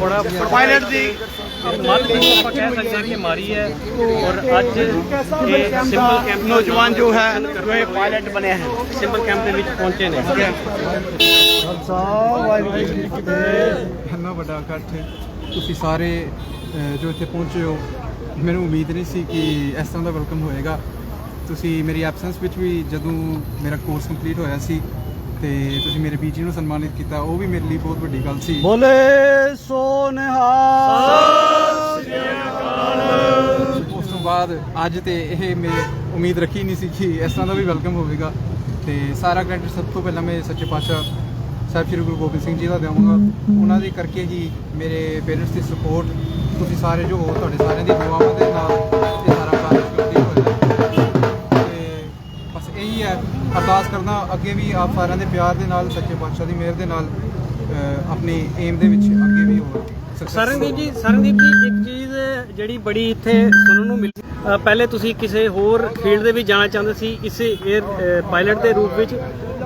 ਬੜਾ ਪਾਇਲਟ ਦੀ ਮੱਲ ਜਿਹਨੂੰ ਆਪਾਂ ਕਹਿ ਸਕਦੇ ਹਾਂ ਕਿ ਮਾਰੀ ਹੈ ਔਰ ਅੱਜ ਇਹ ਸਿੰਬਲ ਕੈਂਪ ਨੌਜਵਾਨ ਜੋ ਹੈ ਜੋ ਇਹ ਪਾਇਲਟ ਬਣਿਆ ਹੈ ਸਿੰਬਲ ਕੈਂਪ ਦੇ ਵਿੱਚ ਪਹੁੰਚੇ ਨੇ। ਇੰਨਾ ਵੱਡਾ ਇਕੱਠ ਤੁਸੀਂ ਸਾਰੇ ਜੋ ਇੱਥੇ ਪਹੁੰਚੇ ਹੋ ਮੈਨੂੰ ਉਮੀਦ ਨਹੀਂ ਸੀ ਕਿ ਇਸ ਤਰ੍ਹਾਂ ਦਾ ਵੈਲਕਮ ਹੋਏਗਾ। ਤੁਸੀਂ ਮੇਰੀ ਐਬਸੈਂਸ ਵਿੱਚ ਵੀ ਜਦੋਂ ਮੇਰਾ ਕੋਰਸ ਕੰਪਲੀਟ ਹੋਇਆ ਸੀ ਤੇ ਤੁਸੀਂ ਮੇਰੇ ਬੀਜੀ ਨੂੰ ਸਨਮਾਨਿਤ ਕੀਤਾ ਉਹ ਵੀ ਮੇਰੇ ਲਈ ਬਹੁਤ ਵੱਡੀ ਗੱਲ ਸੀ। ਬੋਲੇ ਸੋ ਨਿਹਾਲ ਉਸ ਤੋਂ ਬਾਅਦ ਅੱਜ ਤੇ ਇਹ ਮੈਂ ਉਮੀਦ ਰੱਖੀ ਨਹੀਂ ਸੀ ਕਿ ਇਸ ਤਰ੍ਹਾਂ ਦਾ ਵੀ ਵੈਲਕਮ ਹੋਵੇਗਾ। ਤੇ ਸਾਰਾ ਕ੍ਰੈਡਿਟ ਸਭ ਤੋਂ ਪਹਿਲਾਂ ਮੈਂ ਸੱਚੇ ਪਾਤਸ਼ਾਹ ਸਾਹਿਬ ਸ੍ਰੀ ਗੁਰੂ ਗੋਬਿੰਦ ਸਿੰਘ ਜੀ ਦਾ ਦੇਵਾਂਗਾ ਉਹਨਾਂ ਦੇ ਕਰਕੇ ਹੀ ਮੇਰੇ ਪੇਰੈਂਟਸ ਦੀ ਸਪੋਰਟ ਤੁਸੀਂ ਸਾਰੇ ਜੋ ਹੋ ਤੁਹਾਡੇ ਸਾਰਿਆਂ ਦੀ ਦੁਆਵਾਂ ਦੇ ਨਾਲ ਇਹ ਸਾਰਾ ਕਾਰਜ ਕੰਪਲੀਟ ਹੋਇਆ ਤੇ ਬਸ ਇਹੀ ਹੈ ਅਰਦਾਸ ਕਰਨਾ ਅੱਗੇ ਵੀ ਆਪ ਸਾਰਿਆਂ ਦੇ ਪਿਆਰ ਦੇ ਨਾਲ ਸੱਚੇ ਪਾਤਸ਼ਾਹ ਦੀ ਮਿਹਰ ਦੇ ਨਾਲ ਆਪਣੀ ਏਮ ਦੇ ਵਿੱਚ ਅੱਗੇ ਵੀ ਹੋਰ ਸਰਨਦੀਪ ਜੀ ਸਰਨਦੀਪ ਜੀ ਇੱਕ ਚੀਜ਼ ਜਿਹੜੀ ਬੜੀ ਇੱਥੇ ਸੁਣਨ ਨੂੰ ਮਿਲੀ। ਪਹਿਲੇ ਤੁਸੀਂ ਕਿਸੇ ਹੋਰ ਫੀਲਡ ਦੇ ਵਿੱਚ ਜਾਣਾ ਚਾਹੁੰਦੇ ਸੀ ਇਸ 에ਅਰ ਪਾਇਲਟ ਦੇ ਰੂਪ ਵਿੱਚ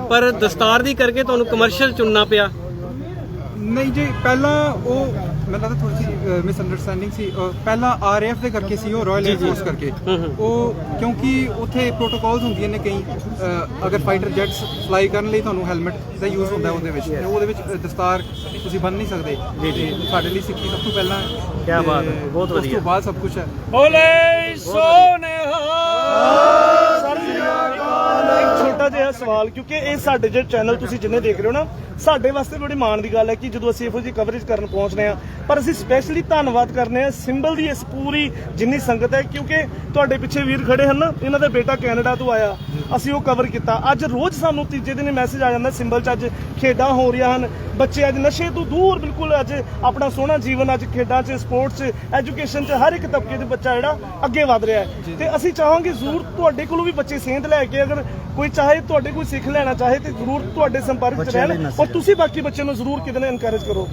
ਪਰ ਦਸਤਾਰ ਦੀ ਕਰਕੇ ਤੁਹਾਨੂੰ ਕਮਰਸ਼ੀਅਲ ਚੁਣਨਾ ਪਿਆ। ਨਹੀਂ ਜੀ ਪਹਿਲਾਂ ਉਹ ਮੈਨੂੰ ਲੱਗਦਾ ਥੋੜੀ ਸੀ ਮਿਸ ਅੰਡਰਸਟੈਂਡਿੰਗ ਸੀ ਪਹਿਲਾਂ ਆਰਐਫ ਦੇ ਕਰਕੇ ਸੀ ਉਹ ਰਾਇਲ ਜੀ, 에ਅਰ ਜੀ। ਫੋਰਸ ਕਰਕੇ ਹੂੰ, ਹੂੰ। ਉਹ ਕਿਉਂਕਿ ਉੱਥੇ ਪ੍ਰੋਟੋਕਾਲਸ ਹੁੰਦੀਆਂ ਨੇ ਕਈ ਅਗਰ ਫਾਈਟਰ ਜੈਟਸ ਫਲਾਈ ਕਰਨ ਲਈ ਤੁਹਾਨੂੰ ਹੈਲਮਟ ਦਾ ਯੂਜ਼ ਹੁੰਦਾ ਉਹਦੇ ਵਿੱਚ ਤੇ ਉਹਦੇ ਵਿੱਚ ਦਸਤਾਰ ਤੁਸੀਂ ਬੰਨ ਨਹੀਂ ਸਕਦੇ ਜੀ, ਜੀ। ਤੇ ਸਾਡੇ ਲਈ ਸਿੱਖੀ ਸਭ ਤੋਂ ਪਹਿਲਾਂ ਹੈ। ਕਿਆ ਤੇ ਬਾਤ ਹੈ, ਬਹੁਤ ਉਸ ਵਧੀਆ। ਤੋਂ ਬਾਅਦ ਸਭ ਕੁਝ ਹੈ ਬੋਲੇ ਸੋ ਨਿਹਾਲ ਸਰ ਇੱਕ ਛੋਟਾ ਜਿਹਾ ਸਵਾਲ, ਕਿਉਂਕਿ ਇਹ ਸਾਡੇ ਜਿਹੜੇ ਚੈਨਲ ਤੁਸੀਂ ਜਿੰਨੇ ਦੇਖ ਰਹੇ ਹੋ ਨਾ, ਸਾਡੇ ਵਾਸਤੇ ਬੜੀ ਮਾਣ ਦੀ ਗੱਲ ਹੈ ਕਿ ਜਦੋਂ ਅਸੀਂ ਇਹੋ ਜਿਹੀ ਕਵਰੇਜ ਕਰਨ ਪਹੁੰਚਦੇ ਆ ਪਰ ਅਸੀਂ ਸਪੈਸ਼ਲੀ ਧੰਨਵਾਦ ਕਰਨੇ ਆ ਸਿੰਬਲ ਦੀ ਇਸ ਪੂਰੀ ਜਿੰਨੀ ਸੰਗਤ ਹੈ, ਕਿਉਂਕਿ ਤੁਹਾਡੇ ਪਿੱਛੇ ਵੀਰ ਖੜੇ ਹਨ ਨਾ, ਇਹਨਾਂ ਦਾ ਬੇਟਾ ਕੈਨੇਡਾ ਤੋਂ ਆਇਆ, ਅਸੀਂ ਉਹ ਕਵਰ ਕੀਤਾ। ਅੱਜ ਰੋਜ਼ ਸਾਨੂੰ ਤੀਜੇ ਦਿਨ ਮੈਸੇਜ ਆ ਜਾਂਦਾ ਸਿੰਬਲ ਚ ਅੱਜ ਖੇਡਾਂ ਹੋ ਰਹੀਆਂ ਹਨ, ਬੱਚੇ ਅੱਜ ਨਸ਼ੇ ਤੋਂ ਦੂਰ ਬਿਲਕੁਲ ਅੱਜ ਆਪਣਾ ਸੋਹਣਾ ਜੀਵਨ ਅੱਜ ਖੇਡਾਂ 'ਚ ਸਪੋਰਟਸ 'ਚ ਐਜੂਕੇਸ਼ਨ 'ਚ, ਹਰ ਇੱਕ ਤਬਕੇ ਦੇ ਬੱਚਾ ਜਿਹੜਾ ਅੱਗੇ ਵਧ ਰਿਹਾ ਹੈ। ਤੇ ਅਸੀਂ ਚਾਹਾਂਗੇ ਜ਼ਰੂਰ ਤੁਹਾਡੇ ਕੋਲੋਂ ਵੀ ਬੱਚੇ ਸੇਧ ਲੈ ਕੇ ਅਗਰ ਕੋਈ ਚਾਹੇ ਚਾਹੇ ਤੁਹਾਡੇ ਕੋਈ ਸਿੱਖ ਲੈਣਾ ਚਾਹੇ ਤੇ ਜ਼ਰੂਰ ਤੁਹਾਡੇ ਸੰਪਰਕ ਚ ਰਹਿਣ ਔਰ ਤੁਸੀਂ ਬਾਕੀ ਬੱਚਿਆਂ ਨੂੰ ਜ਼ਰੂਰ ਕਿਤੇ ਇਨਕਰੇਜ ਕਰੋ।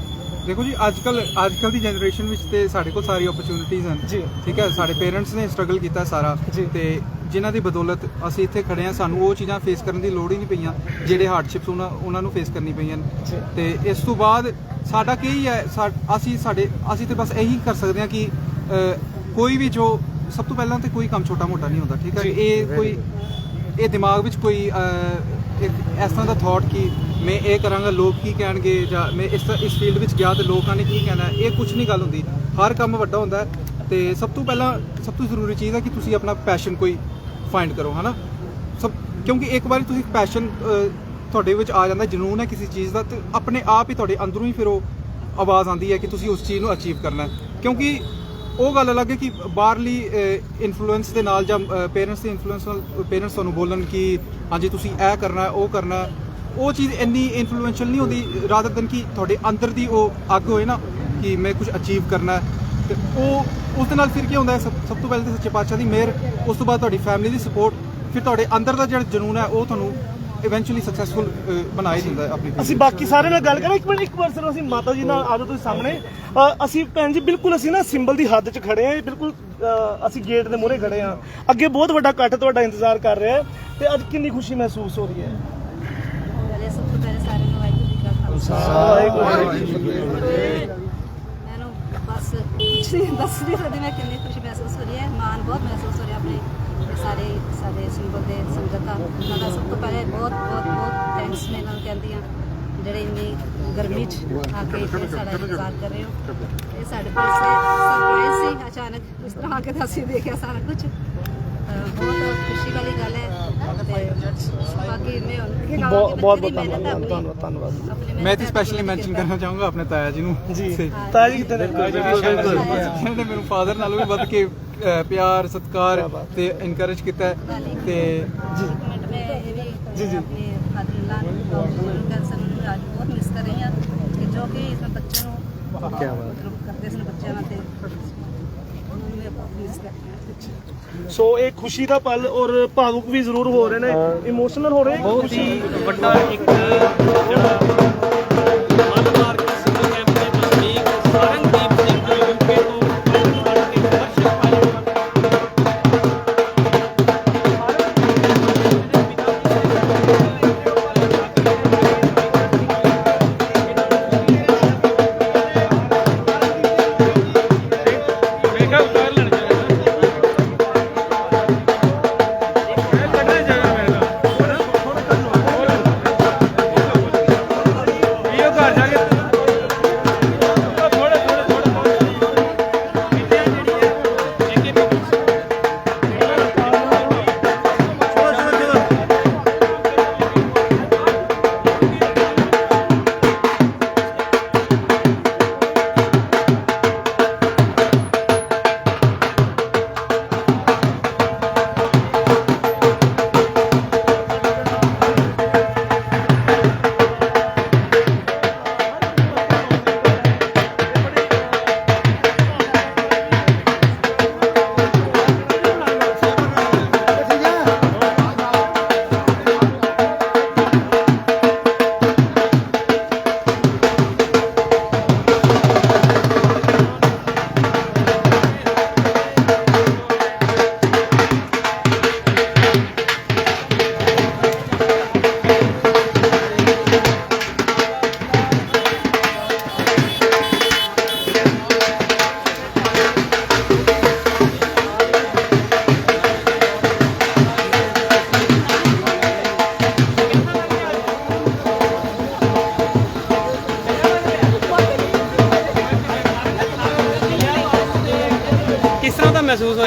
ਦੇਖੋ ਜੀ ਅੱਜ ਕੱਲ ਅੱਜ ਕੱਲ ਦੀ ਜਨਰੇਸ਼ਨ ਵਿੱਚ ਤੇ ਸਾਡੇ ਕੋਲ ਸਾਰੀ ਓਪਰਚ्युनिटीज ਹਨ। ਠੀਕ ਹੈ ਸਾਡੇ ਪੇਰੈਂਟਸ ਨੇ ਸਟਰਗਲ ਕੀਤਾ ਸਾਰਾ। ਤੇ ਜਿਨ੍ਹਾਂ ਦੀ ਬਦੌਲਤ ਅਸੀਂ ਇੱਥੇ ਖੜੇ ਆ ਸਾਨੂੰ ਉਹ ਚੀਜ਼ਾਂ ਫੇਸ ਕਰਨ ਦੀ ਲੋੜ ਹੀ ਨਹੀਂ ਪਈਆਂ ਜਿਹੜੇ ਹਾਰਡਸ਼ਿਪਸ ਉਹਨਾਂ ਨੂੰ ਫੇਸ ਕਰਨੀ ਪਈਆਂ ਤੇ ਇਸ ਤੋਂ ਬਾਅਦ ਸਾਡਾ ਕੀ ਹੈ ਅਸੀਂ ਸਾਡੇ ਅਸੀਂ ਤੇ ਬਸ ਇਹੀ ਕਰ ਸਕਦੇ ਹਾਂ ਕਿ ਕੋਈ ਵੀ ਜੋ ਸਭ ਤੋਂ ਪਹਿਲਾਂ ਤੇ ਕੋਈ ਕੰਮ ਛੋਟਾ ਮੋਟਾ ਨਹੀਂ ਹੁੰਦਾ ਠੀਕ ਹੈ? ਇਹ ਕੋਈ ਇਹ ਦਿਮਾਗ ਵਿੱਚ ਕੋਈ ਇੱਕ ਇਸ ਤਰ੍ਹਾਂ ਦਾ ਥਾਟ ਕਿ ਮੈਂ ਇਹ ਕਰਾਂਗਾ, ਲੋਕ ਕੀ ਕਹਿਣਗੇ ਜਾਂ ਮੈਂ ਇਸ ਇਸ ਫੀਲਡ ਵਿੱਚ ਗਿਆ ਤੇ ਲੋਕਾਂ ਨੇ ਕੀ ਕਹਿਣਾ, ਇਹ ਕੁਝ ਨਹੀਂ ਗੱਲ ਹੁੰਦੀ। ਹਰ ਕੰਮ ਵੱਡਾ ਹੁੰਦਾ ਹੈ ਤੇ ਸਭ ਤੋਂ ਪਹਿਲਾਂ ਸਭ ਤੋਂ ਜ਼ਰੂਰੀ ਚੀਜ਼ ਹੈ ਕਿ ਤੁਸੀਂ ਆਪਣਾ ਪੈਸ਼ਨ ਕੋਈ ਫਾਈਂਡ ਕਰੋ, ਹਨਾ? ਸਭ, ਕਿਉਂਕਿ ਇੱਕ ਵਾਰੀ ਤੁਸੀਂ ਪੈਸ਼ਨ ਤੁਹਾਡੇ ਵਿੱਚ ਆ ਜਾਂਦਾ, ਜਨੂਨ ਹੈ ਕਿਸੇ ਚੀਜ਼ ਦਾ ਤੇ ਆਪਣੇ ਆਪ ਹੀ ਤੁਹਾਡੇ ਅੰਦਰੋਂ ਹੀ ਫਿਰ ਉਹ ਆਵਾਜ਼ ਆਉਂਦੀ ਹੈ ਕਿ ਤੁਸੀਂ ਉਸ ਚੀਜ਼ ਨੂੰ ਅਚੀਵ ਕਰਨਾ ਹੈ। ਕਿਉਂਕਿ ਉਹ ਗੱਲ ਅਲੱਗ ਹੈ ਕਿ ਬਾਹਰਲੀ ਇਨਫਲੂਐਂਸ ਦੇ ਨਾਲ ਜਾਂ ਪੇਰੈਂਟਸ ਦੇ ਇਨਫਲੂਐਂਸ ਨਾਲ ਪੇਰੈਂਟਸ ਤੁਹਾਨੂੰ ਬੋਲਣ ਕਿ ਹਾਂਜੀ, ਤੁਸੀਂ ਇਹ ਕਰਨਾ, ਉਹ ਕਰਨਾ, ਉਹ ਚੀਜ਼ ਇੰਨੀ ਇਨਫਲੂਐਂਸ਼ੀਅਲ ਨਹੀਂ ਹੁੰਦੀ ਰਾਦਰ ਦਨ ਕਿ ਤੁਹਾਡੇ ਅੰਦਰ ਦੀ ਉਹ ਅੱਗ ਹੋਏ ਨਾ, ਕਿ ਮੈਂ ਕੁਝ ਅਚੀਵ ਕਰਨਾ ਹੈ। ਤੇ ਉਹ, ਉਸ ਦੇ ਨਾਲ ਫਿਰ ਕੀ ਹੁੰਦਾ ਸਭ ਸਭ ਤੋਂ ਪਹਿਲਾਂ ਤਾਂ ਸੱਚੇ ਪਾਤਸ਼ਾਹ ਦੀ ਮਿਹਰ, ਉਸ ਤੋਂ ਬਾਅਦ ਤੁਹਾਡੀ ਫੈਮਿਲੀ ਦੀ ਸਪੋਰਟ ਫਿਰ ਤੁਹਾਡੇ ਅੰਦਰ ਦਾ ਜਿਹੜਾ ਜਨੂਨ ਹੈ, ਉਹ ਤੁਹਾਨੂੰ ਇਵੈਂਚੁਅਲੀ ਸਕਸੈਸਫੁਲ ਬਣਾ ਹੀ ਦਿੰਦਾ ਆਪਣੀ ਅਸੀਂ ਬਾਕੀ ਸਾਰੇ ਨਾਲ ਗੱਲ ਕਰਾਂ। ਇੱਕ ਮਿੰਟ ਇੱਕ ਵਾਰ ਸਰ ਅਸੀਂ ਮਾਤਾ ਜੀ ਨਾਲ ਆਜੋ ਤੁਸੀਂ ਸਾਹਮਣੇ। ਅ, ਅਸੀਂ ਭੈਣ ਜੀ ਬਿਲਕੁਲ ਅਸੀਂ ਨਾ ਸਿੰਬਲ ਦੀ ਹੱਦ 'ਚ ਖੜੇ ਆ ਬਿਲਕੁਲ ਅ, ਅਸੀਂ ਗੇਟ ਦੇ ਮੂਹਰੇ ਖੜੇ ਆ ਅੱਗੇ ਬਹੁਤ ਵੱਡਾ ਇਕੱਠ ਤੁਹਾਡਾ ਇੰਤਜ਼ਾਰ ਕਰ ਰਿਹਾ ਹੈ ਤੇ ਅੱਜ ਕਿੰਨੀ ਖੁਸ਼ੀ ਮਹਿਸੂਸ ਹੋ ਰਹੀ ਹੈ? ਪਹਿਲੇ ਸਭ ਤੋਂ ਪਹਿਲੇ ਸਾਰਿਆਂ ਨੂੰ ਵਾਹਿਗੁਰੂ ਜੀ। ਕਾ ਖਾਲਸਾ ਮੈਨੂੰ ਬਸ ਕੁਛ ਨਹੀਂ ਦੱਸ ਨਹੀਂ ਸਕਦੀ ਮੈਂ ਕਿੰਨੀ ਖੁਸ਼ੀ ਮਹਿਸੂਸ ਹੋ ਰਹੀ ਹੈ। ਮਾਣ ਬਹੁਤ ਮਹਿਸੂਸ ਹੋ ਰਿਹਾ ਆਪਣੇ ਸਾਰੇ ਸਾਡੇ ਦੇ ਸੰਗਤਾਂ ਉਹਨਾਂ ਦਾ ਸਭ ਤੋਂ ਪਹਿਲੇ ਬਹੁਤ ਬਹੁਤ ਬਹੁਤ ਥੈਂਕਸ ਮੈਂ ਇਹਨਾਂ ਨੂੰ ਕਹਿੰਦੀ ਹਾਂ ਜਿਹੜੇ ਇੰਨੀ ਗਰਮੀ 'ਚ ਆ ਕੇ ਇੱਥੇ ਸਾਡਾ ਇੰਤਜ਼ਾਰ ਕਰ ਰਹੇ ਹੋ। ਇਹ ਸਾਡੇ ਪਾਸੇ ਸਰਪ੍ਰਾਈਜ਼ ਸੀ ਅਚਾਨਕ ਇਸ ਤਰ੍ਹਾਂ ਆ ਕੇ ਤਾਂ ਅਸੀਂ ਦੇਖਿਆ ਸਾਰਾ ਕੁਝ ਬਹੁਤ ਖੁਸ਼ੀ ਵਾਲੀ ਗੱਲ ਹੈ। ਤੇ ਬਾਕੀ ਮੈਂ ਬਹੁਤ ਬਹੁਤ ਧੰਨਵਾਦ ਧੰਨਵਾਦ ਮੈਂ ਤੇ ਸਪੈਸ਼ਲੀ ਮੈਂਸ਼ਨ ਕਰਨਾ ਚਾਹੂੰਗਾ ਆਪਣੇ ਤਾਇਆ ਜੀ ਨੂੰ। ਜੀ। ਤੇ ਤਾਇਆ ਜੀ ਜਿਹਨਾਂ ਨੇ? ਮੈਨੂੰ ਫਾਦਰ ਨਾਲੋਂ ਵੀ ਵੱਧ ਕੇ ਪਿਆਰ ਸਤਿਕਾਰ ਤੇ ਇਨਕਰੇਜ ਕੀਤਾ ਹੈ ਤੇ ਜੀ। ਮਿੰਟ ਮੈਂ ਇਹ ਵੀ ਜੀ, ਜੀ। ਆਪਣੇ ਫਾਦਰ ਨੂੰ ਨੂੰ ਅੱਜ ਬਹੁਤ ਮਿਸ ਕਰ ਰਹੀ ਹਾਂ ਕਿ ਜੋ ਕਿ ਇਸ ਬੱਚੇ ਨੂੰ ਕੀ ਬਾਤ ਕਰਦੇ ਸਨ ਬੱਚਿਆਂ ਨਾਲ ਤੇ ਸੋ ਇਹ ਖੁਸ਼ੀ ਦਾ ਪਲ ਔਰ ਭਾਵੁਕ ਵੀ ਜ਼ਰੂਰ ਹੋ ਰਹੇ ਨੇ। ਇਮੋਸ਼ਨਲ ਹੋ ਰਹੇ ਬਹੁਤ ਹੀ ਵੱਡਾ ਇੱਕ ਜਿਹੜਾ Gracias.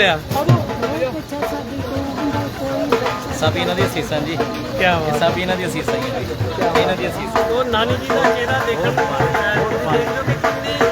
ਹੋਇਆ? ਸਭ ਇਹਨਾਂ ਦੀਆਂ ਸੀਸਾਂ ਜੀ। ਕੀ ਇਹ ਬਾਤ ਸਭ ਇਹਨਾਂ ਦੀਆਂ ਸੀਸਾਂ ਹੀ ਆ ਜੀ। ਇਹਨਾਂ ਦੀਆਂ ਸੀਸਾਂ। ਉਹ ਨਾਨੀ ਜੀ ਦਾ ਚਿਹਰਾ ਦੇਖਣ ਨੂੰ ਮਿਲਦਾ ਹੈ ਕਿ